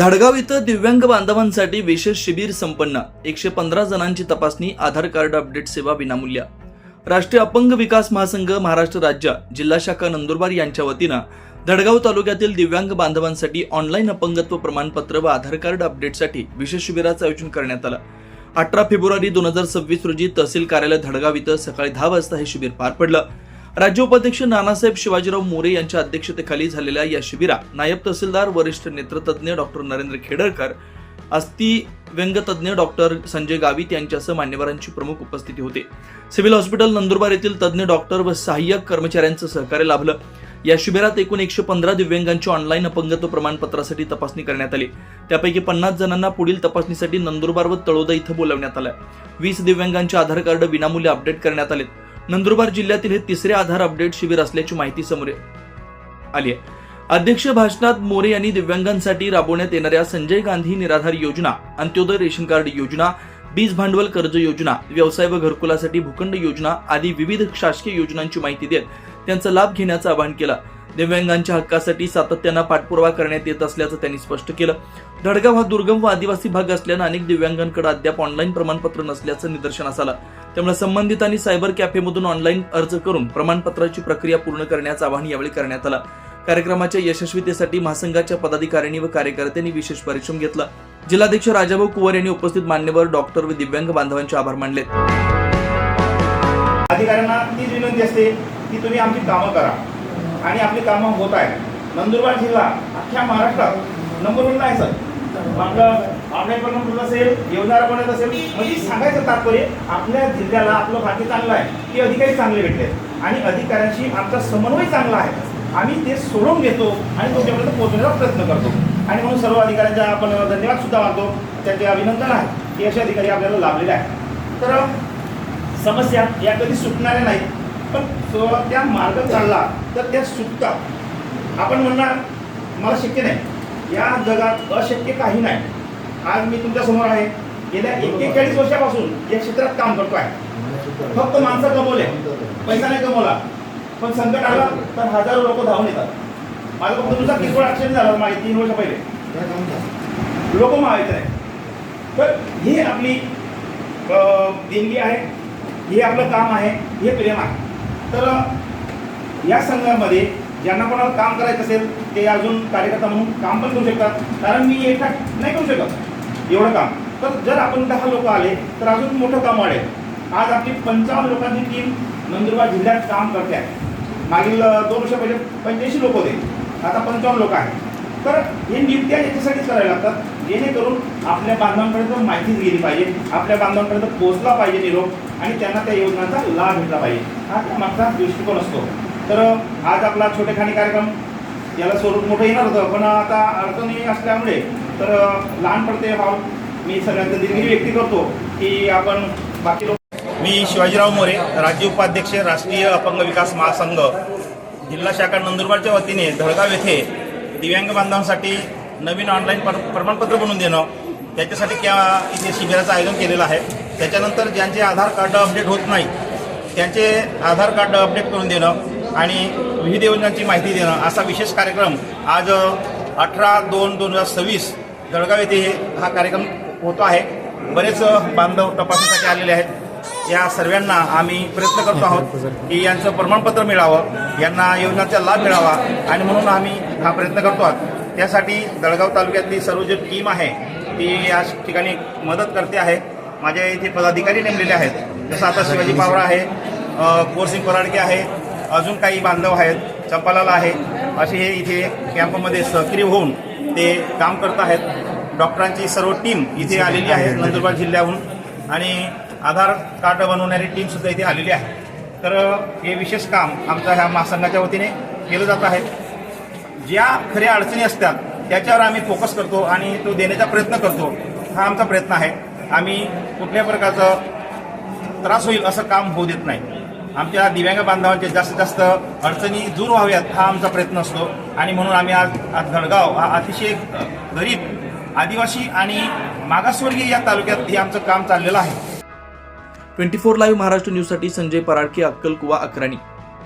धाडगाव इथं दिव्यांग बांधवांसाठी विशेष शिबिर संपन्न. एकशे पंधरा जणांची तपासणी आधार कार्ड अपडेट सेवा विनामूल्य. राष्ट्रीय अपंग विकास महासंघ महाराष्ट्र राज्य जिल्हा शाखा नंदुरबार यांच्या वतीनं धडगाव तालुक्यातील दिव्यांग बांधवांसाठी ऑनलाईन अपंगत्व प्रमाणपत्र व आधार कार्ड अपडेटसाठी विशेष शिबिराचं आयोजन करण्यात आलं. अठरा फेब्रुवारी दोन हजार सव्वीस रोजी तहसील कार्यालय धडगाव इथं सकाळी दहा वाजता हे शिबिर पार पडलं. राज्य उपाध्यक्ष नानासाहेब शिवाजीराव मोरे यांच्या अध्यक्षतेखाली झालेल्या या शिबिरात नायब तहसीलदार वरिष्ठ नेत्रतज्ञ डॉक्टर नरेंद्र खेडरकर अस्थि व्यंगतज्ञ डॉक्टर संजय गावित यांच्यासह मान्यवरांची प्रमुख उपस्थिती होते. सिव्हिल हॉस्पिटल नंदुरबार येथील तज्ज्ञ डॉक्टर व सहाय्यक कर्मचाऱ्यांचं सहकार्य लाभलं. या शिबिरात एकूण एकशे पंधरा दिव्यांगांची ऑनलाईन अपंगत्व प्रमाणपत्रासाठी तपासणी करण्यात आली. त्यापैकी पन्नास जणांना पुढील तपासणीसाठी नंदुरबार व तळोदा इथं बोलावण्यात आलं. वीस दिव्यांगांचे आधार कार्ड विनामूल्य अपडेट करण्यात आले नंदुरबार जिल्ह्यातील हे तिसरे आधार अपडेट शिबिर असल्याची माहिती समोर आली आहे. अध्यक्ष भाषणात मोरे यांनी दिव्यांगांसाठी राबवण्यात येणाऱ्या संजय गांधी निराधार योजना अंत्योदय रेशन कार्ड योजना बीज भांडवल कर्ज योजना व्यवसाय व घरकुलासाठी भूखंड योजना आदी विविध शासकीय योजनांची माहिती देत त्यांचा लाभ घेण्याचं आवाहन केलं. दिव्यांगांच्या हक्कासाठी सातत्यानं पाठपुरावा करण्यात येत असल्याचं त्यांनी स्पष्ट केलं. धडगाव हा दुर्गम व आदिवासी भाग असल्यानं अनेक दिव्यांगांकडे अद्याप ऑनलाईन प्रमाणपत्र नसल्याचं निदर्शनास आलं. त्यामुळे संबंधितांनी सायबर कॅफेमधून ऑनलाईन अर्ज करून प्रमाणपत्राची प्रक्रिया पूर्ण करण्याचं आवाहन यावेळी करण्यात आलं. कार्यक्रमाच्या यशस्वीतेसाठी महासंघाच्या पदाधिकाऱ्यांनी व कार्यकर्त्यांनी विशेष परिश्रम घेतला. जिल्हाध्यक्ष राजाभाऊ कुवर यांनी उपस्थित मान्यवर डॉक्टर व दिव्यांग बांधवांचे आभार मानले अधिकाऱ्यांना तीच विनंती असते की तुम्ही आमची कामं करा. आणि आपली कामं होत आहेत. नंदुरबार जिल्हा अख्ख्या महाराष्ट्रात नंबर वन आहे सर. आपलं ऑनलाईन पण असेल योजना बनत असेल म्हणजे सांगायचं तात्पर्य आपल्या जिल्ह्याला आपलं भाग्य चांगलं आहे. की अधिकारी चांगले भेटले. आणि अधिकाऱ्यांशी आमचा समन्वय चांगला आहे. आम्ही ते सोडून घेतो आणि तुमच्यापर्यंत पोहोचण्याचा प्रयत्न करतो. आणि म्हणून सर्व अधिकाऱ्यांचा आपण धन्यवाद सुद्धा मानतो. त्यांचे अभिनंदन आहे. की असे अधिकारी आपल्याला लाभलेले आहेत. तर समस्या या कधी सुटणाऱ्या नाहीत. पण त्या मार्ग काढला तर त्या सुटतात आपण म्हणणार मला शक्य नाही. या जगात अशक्य काही नाही. आज मी तुमच्यासमोर आहे. गेल्या एक्केचाळीस वर्षापासून या क्षेत्रात काम करतो आहे फक्त माणसं कमवले. पैसा नाही कमवला. पण संकट आलं तर हजारो लोक धावून येतात. माझं फक्त तुमचा किरकोळ ऍक्सिडेंट झाला मागे तीन वर्ष पहिले. लोक मावायचे नाही. तर ही आपली देणगी आहे. हे आपलं काम आहे. हे प्रेम आहे. तर या संघामध्ये ज्यांना कोणाला काम करायचं असेल ते अजून कार्यकर्ता म्हणून काम पण करू शकतात. कारण मी एकटा नाही करू शकत एवढं काम. तर जर आपण दहा लोक आले तर अजून मोठं काम वाढेल. आज आपली पंचावन्न लोकांची टीम नंदुरबार जिल्ह्यात काम करते आहे. मागील दोन वर्ष पहिले पंच्याऐंशी लोक होते. आता पंचावन्न लोक आहेत. तर हे नियुक्त्या याच्यासाठीच करायला लागतात. जेणेकरून आपल्या बांधवांपर्यंत माहिती गेली पाहिजे आपल्या बांधवांपर्यंत पोहोचला पाहिजे निरोप आणि त्यांना त्या योजनांचा लाभ घेतला पाहिजे. हा त्यामागचा दृष्टिकोन असतो. तर आज आपला छोटेखानी कार्यक्रम याला स्वरूप मोठं येणार होतं पण आता अडचणी असल्यामुळे तर लहान पडते भाव मी सगळ्यांचं दिलगिरी व्यक्ती करतो की आपण बाकी लोक मी शिवाजीराव मोरे राज्य उपाध्यक्ष राष्ट्रीय अपंग विकास महासंघ जिल्हा शाखा नंदुरबारच्या वतीने धडगाव येथे दिव्यांग बांधवांसाठी नवीन ऑनलाईन पर प्रमाणपत्र बनवून देणं त्याच्यासाठी क्या इथे शिबिराचं आयोजन केलेलं आहे. त्याच्यानंतर ज्यांचे आधार कार्ड अपडेट होत नाही त्यांचे आधार कार्ड अपडेट करून देणं आणि विविध योजनांची माहिती देणं असा विशेष कार्यक्रम आज अठरा दोन दोन हजार सव्वीस जळगाव येथे हा कार्यक्रम होतो आहे. बरेच बांधव तपासणीसाठी आलेले आहेत. या सर्वांना आम्ही प्रयत्न करतो आहोत की यांचं प्रमाणपत्र मिळावं यांना योजनांचा लाभ मिळावा आणि म्हणून आम्ही हा प्रयत्न करतो आहोत. त्यासाठी दळगाव तालुक्यातली सर्व जी टीम आहे ती या ठिकाणी मदत करते आहे माझ्या इथे पदाधिकारी नेमलेले आहेत. जसं आता शिवाजी पावरा आहे कोरसिंग पराडके आहे अजून काही बांधव आहेत चंपालाल आहे. असे हे इथे कॅम्पमध्ये सक्रिय होऊन ते काम करत आहेत. डॉक्टरांची सर्व टीम इथे आलेली आहे नंदुरबार जिल्ह्याहून. आणि आधार कार्ड बनवणारी टीम सुद्धा इथे आलेली आहे. तर हे विशेष काम आमच्या ह्या महासंघाच्या वतीने केलं जात आहे. ज्या खऱ्या अडचणी असतात त्याच्यावर आम्ही फोकस करतो आणि तो देण्याचा प्रयत्न करतो. हा आमचा प्रयत्न आहे. आम्ही कुठल्या प्रकारचं त्रास होईल असं काम होऊ देत नाही. आमच्या दिव्यांग बांधवांचे जास्तीत जास्त अडचणी दूर व्हाव्यात हा आमचा प्रयत्न असतो. आणि म्हणून आम्ही आज आज धडगाव हा अतिशय गरीब आदिवासी आणि मागासवर्गीय या तालुक्यात हे आमचं काम चाललेलं आहे. ट्वेंटी फोर लाईव्ह महाराष्ट्र न्यूजसाठी संजय पराडके अक्कलकुवा अक्राणी.